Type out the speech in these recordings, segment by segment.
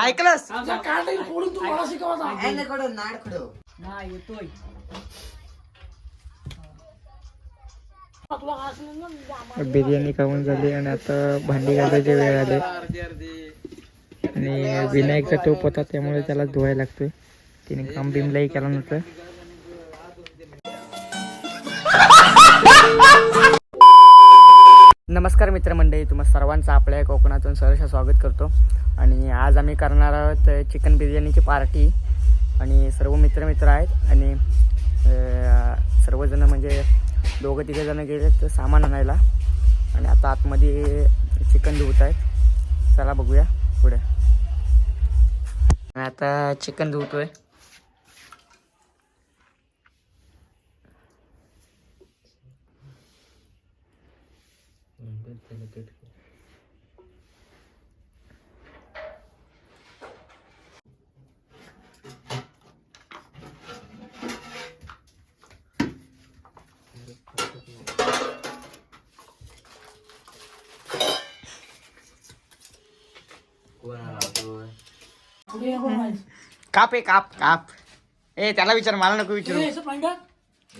ऐकलंस? येतोय. बिर्याणी खाऊन झाली आणि आता भांडी घालायची वेळ आली. आणि विनायकचा टोप होता त्यामुळे त्याला धुवायला लागतोय. तिने काम बिमलाही केला नव्हतं. नमस्कार मित्रमंडळी तुम्हा सर्वांचं आपल्या कोकणातून सहर्ष स्वागत करतो. आणि आज आम्ही करणार आहोत चिकन बिर्याणीची पार्टी. आणि सर्व मित्र मित्र आहेत आणि सर्वजण म्हणजे दोघं तिघंजणं गेले तर सामान आणायला. आणि आता आतमध्ये चिकन धुवत आहेत. चला बघूया पुढे. आणि आता चिकन धुवतो आहे काप आहे काप काप. ए त्याला विचार मला नको विचारू.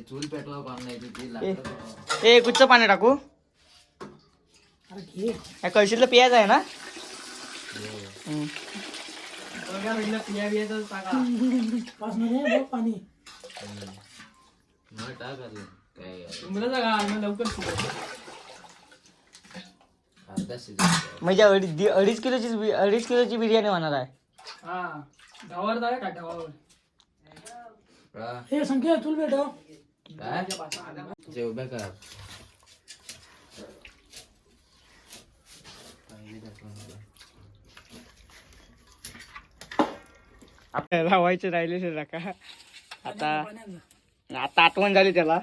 चूल पेटवा काम नाही ती ए, ए गुच्च पाणी टाकू. या कळशीतलं पियाचं आहे ना? हम्म. मग टाक अजून. काय अर्धा शिजत म्हणजे अडीच दि- अडीच किलोची अडीच किलोची बिर्याणी होणार आहे. हे संख्या चूल पेटव काय? जे कर. लावायचे राहिले का आता आता आठवण झाली त्याला.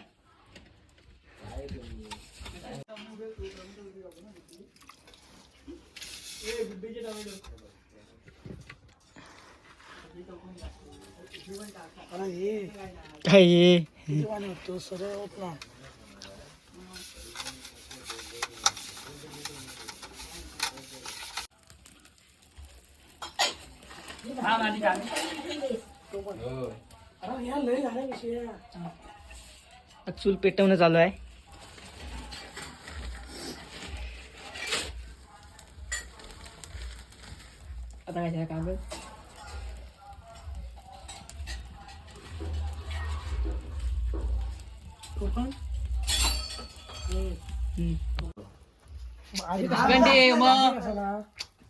काय हे? हो चूल पेटवणं चालू आहे आता काय घंटे मग?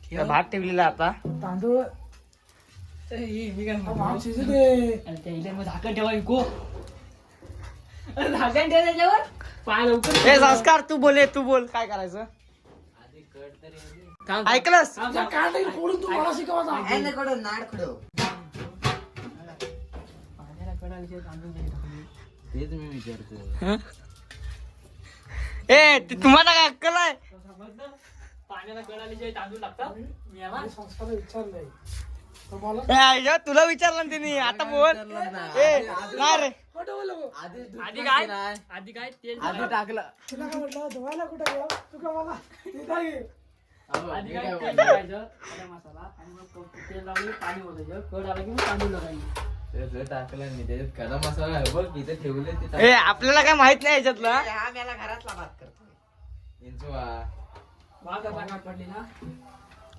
त्या भात ठेवलेला आता. मग झाकण ठेवा इको अरे झाकण ठेवा त्याच्यावर पाय लवकर ए संस्कार तू बोले तू बोल काय करायचं? ऐकलंस? कडा विषय तांदूळ. तेच मी विचारतो? ए ते तुम्हाला काय अक्कल आहे? समजलं? पाण्याला कडा विषय तांदूळ लागतात याला ए, आय्या, तुला विचारलं ना तिने आता बोल. ए नाही रे. आधी काय? आधी काय? तेल आधी टाकलं. आधी काय? तेल टाकायचं खडा मसाला आणि मग तेल लावून पाणी ओतायचं. कड आलं की मग तांदूळ लागायचे टाकलं नाही त्याच्यात खडा मसाला आहे बघ इथे ठेवले ते ए आपल्याला काय माहीत नाही याच्यातलं इंचवा वाघ आता काय पडली ना?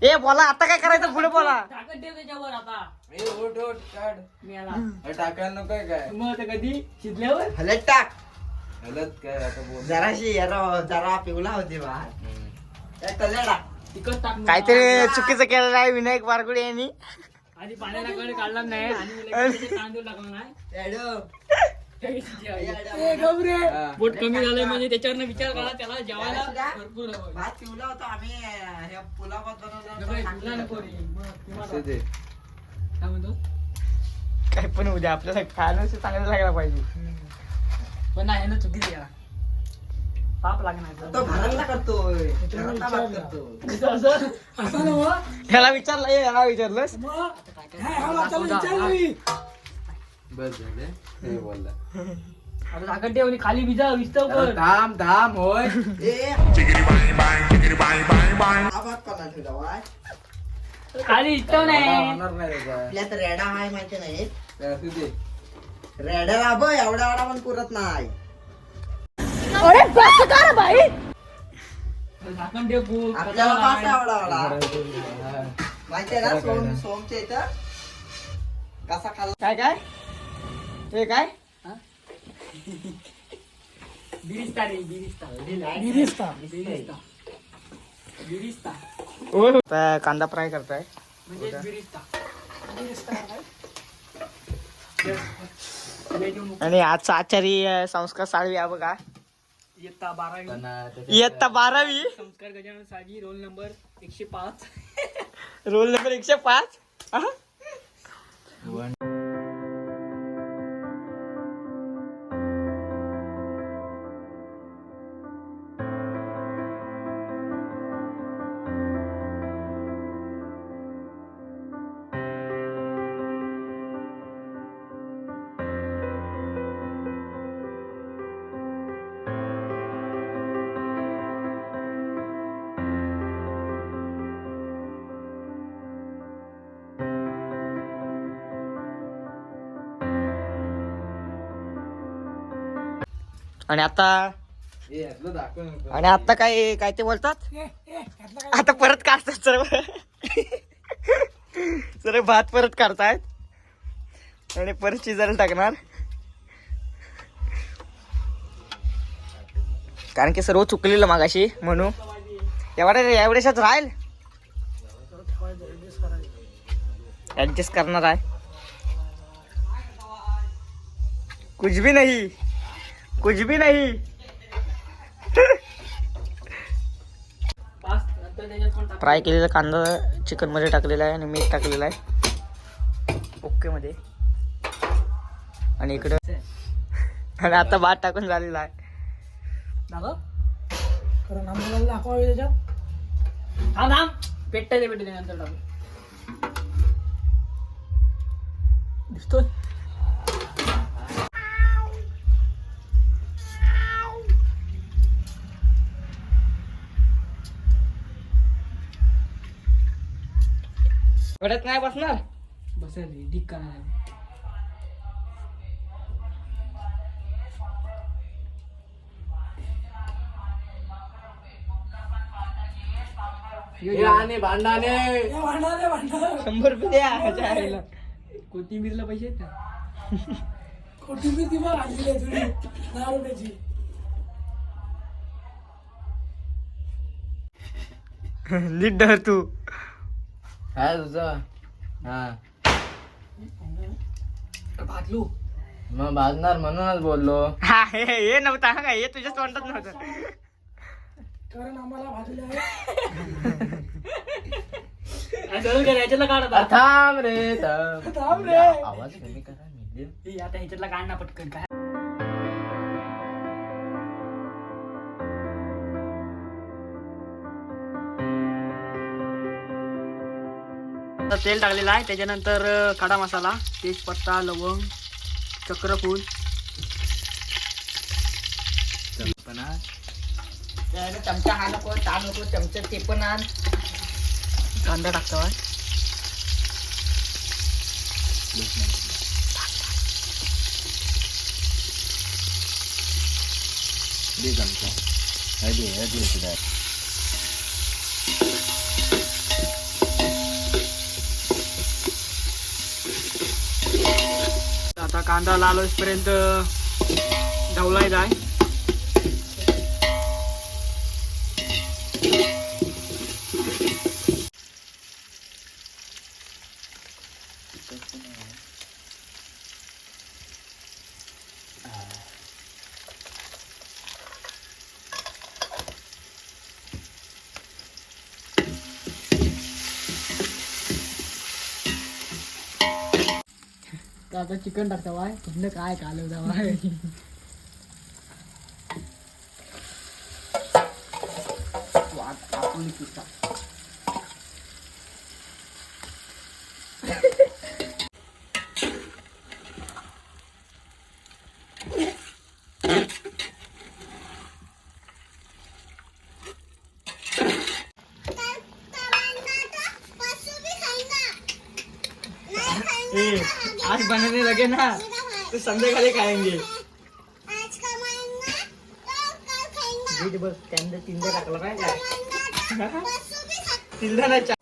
ए बोला आता काय करायचं? पुढे बोला. झाकण ठेव त्याच्यावर आता. ए ओट ओट काढ. मी याला टाकायला नको काय? मग आता कधी? शिजल्यावर? हलत टाक. हलत काय आता बोल. जराशी जरा जरा पिवला होती बा. काय तिकट टाक. काहीतरी चुकीचं केलेलं आहे विनायक बारगुडे यांनी. आधी पाण्याला कड काढला नाही आणि तांदूळ हा. पोट कमी झालंय म्हणजे त्याच्यावर विचार करा त्याला जेवायला भरपूर. भात पिवला होता आम्ही हे पुलावात बनवलं नको रे, होतं. तुला नको रे. मग किंवा असू दे. काय म्हणतो काय पण उद्या आपल्याला खायला चांगलं लागला पाहिजे पण नाही ना चुकीची याला पाप लागणार तो घरातला करतोय. घरातला भात करतो असं असं नव्ह. ह्याला विचारलं ए, ह्याला विचारलंस? बस झाले हे बोलला. आता झाकण ठेव आणि खाली विजा विस्तव अरे कर थांब थांब होय. ए. भात कोणा ठेवला वाय? खाली इच्छा नाही. होणार नाही त्याचा. आपल्यात रेडा आहे माहिती नाही असू दे. रेडा राब एवढा एवढा पण पुरत नाही. आपल्याला पास एवढा एवढा हा. माहितीये ना सोम सोमच्या इथं कसा खाल्ला? काय काय? हे काय? बिरिस्ता रे बिरिस्ता. बिरिस्ता. बिरिस्ता. बिरिस्ता. आता कांदा फ्राय करताय. म्हणजे बिरिस्ता. आणि आजचा आचारी संस्कार साळवी हा बघा. इयत्ता बारावी. इयत्ता बारावी? संस्कार गजानन साजी रोल नंबर एकशे पाच. रोल नंबर एकशे पाच? आणि आता. आणि आता काय काय ते बोलतात? आता परत काढतात सर्व. सर्व भात परत काढतायत. आणि परत शिजायला टाकणार. कारण की सर्व चुकलेलं मागाशी म्हणून. एवढ्या एवढ्याशाच राहील? ऍडजस्ट करणार आहे. कुछ भी नाही. कुछ भी नाही। फ्राय केलेला कांदा चिकनमध्ये टाकलेला आहे आणि मीठ टाकलेलं आहे. ओके मध्ये. आणि इकडं आणि आता भात टाकून झालेला आहे. दादा कारण आम्हाला नंतर टाकू. दिसतोय? घडत नाही बसणार? बस रे ठीक का नाही. ए, आणि भांडाने शंभर रुपये द्या ह्याच्या आईला. कोथिंबीरला पैसे आहेत का? कोथिंबीर ती बघ आणलेली आहे दहा रुपयाची. धर तू. काय तुझं? हा. भाजलू मग भाजणार म्हणूनच बोललो. हा हे हे नव्हता हा काय हे तुझ्याच तोंडात नव्हतं. कारण आम्हाला भाजले ह्याच्यातला काढ आता. थांब रे थांब. थांब रे. आवाज कमी करा medium. हे आता ह्याच्यातला काढ ना पटकन काय? तेल टाकलेलं आहे त्याच्यानंतर खडा मसाला तेजपत्ता लवंग चक्रफूल चमचा हा नको ता नको चमचा ते पण आण कांदा टाकतो दे चमचा. हे दे, हे दे इकडे. कांदा लाल होईपर्यंत ढवलायचा आहे. आता चिकन टाकता वाय कुठलं काय कालवता वाय आपण पिस्ता ए, आज बनाने लगे ना तो संध्याकाळी खाएंगे बीट बस त्यानंतर तीनदा टाकला काय तीनदा नाही चार.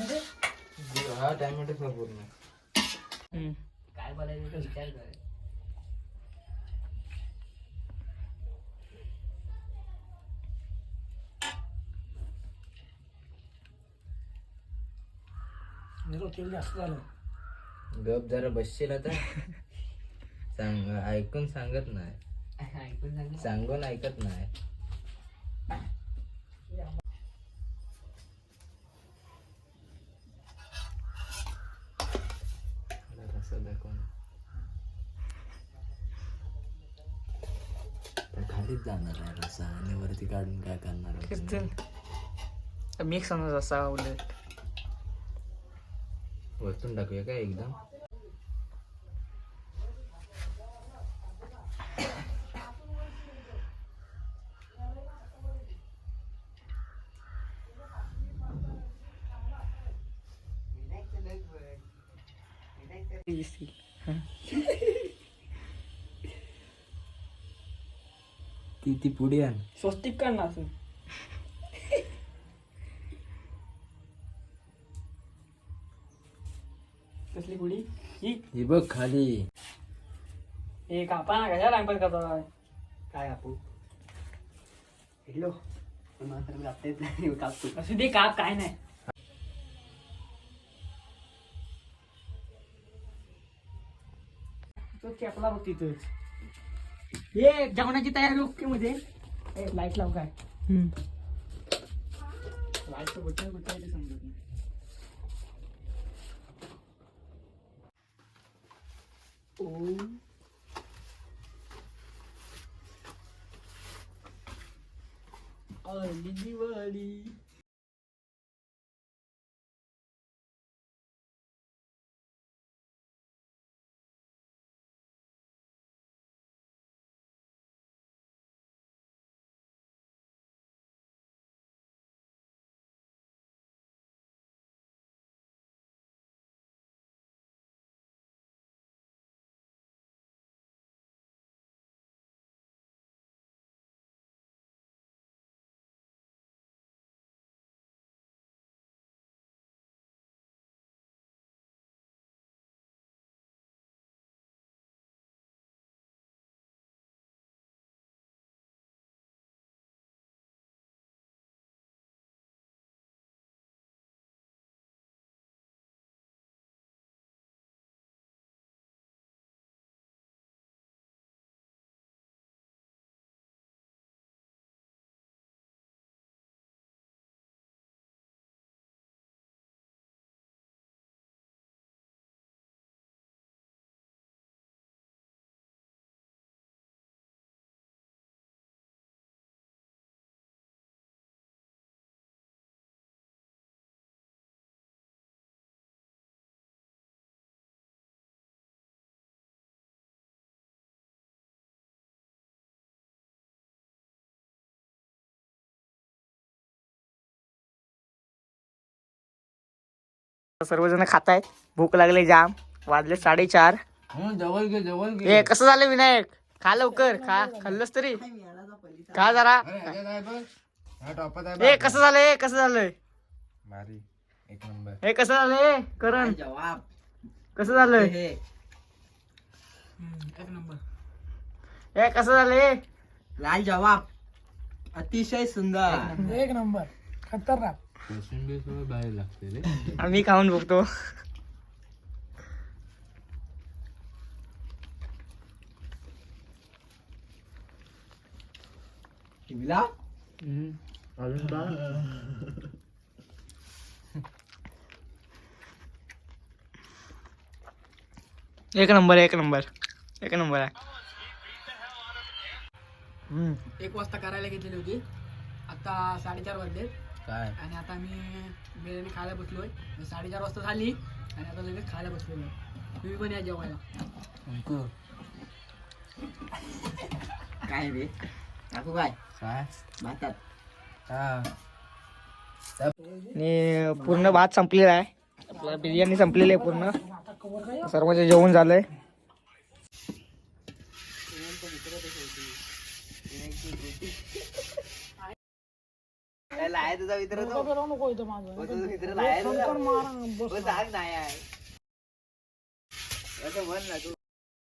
हा टॅमॅटो खा पूर्ण हम्म. काय बोलायचं ते विचार कर तेल जास्त झालं. गप जरा बसशील आता. सांग ऐकून सांगत नाही. ऐकून सांग सांगून ऐकत नाही. खालीच जाणार आहे रसा आणि वरती काढून काय करणार? तर मिक्स समज असा उलट. वरतून टाकूया काय एकदम ती ती पुढे आण स्वस्तिक कर ही बघ खाली. हे कापा ना कशा टाइमपास करता काय कापू? हॅलो. असू दे काप काय नाही. तो चेपला बघ तिथंच. हे जेवणाची तयारी ओके मध्ये. लाइट लाव काय? लाइट कुठे समजत नाही. Oh, Early Diwali. सर्वजण खात आहेत भूक लागली जाम. वाजले साडेचार. जवळ घे जवळ घे. ए कसं झालं विनायक? खा लवकर खा. खाल्लंस तरी. खा जरा. हा ए कसं झालं? ए कसं झालंय भारी. एक नंबर. हे कसं झालंय करण. जवाब. कसं झालंय हे एक नंबर. हे कसं झालंय लाल जवाब. अतिशय सुंदर. एक नंबर. खतरनाक. कोशिंबीर सगळं बाहेर लागते रे आम्ही खाऊन बघतो एक नंबर एक नंबर एक नंबर आहे हम्म. एक वाजता करायला घेतलेली होती. आता साडेचार वाजले काय? आणि आता मी बिर्याणी खायला बसलोय. साडेचार वाजता झाली आणि आता लगेच खायला बसलोय तुम्ही पण या जेवायला. काय रे? टाकू काय? काय? भातात. हा. आणि पूर्ण भात संपलेला आहे. आपला बिर्याणी संपलेली आहे पूर्ण. सर्वांचे जेवण झालंय. लाय तुझा मित्र तो नको इथं माझं तुझा मित्र. पण मारा बस हो, सांग नाही आहे असं म्हण ना तू.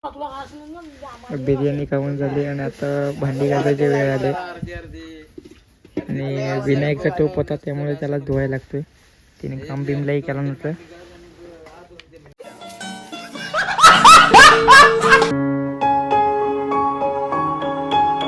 तुला काय असलं ना आम्हाला बिर्याणी खाऊन झाली आणि आता भांडी घासायची वेळ आली. आणि विनायकचा टोप होता त्यामुळे त्याला धुवायला लागतोय. तिने काम बिमलाही केला नव्हतं.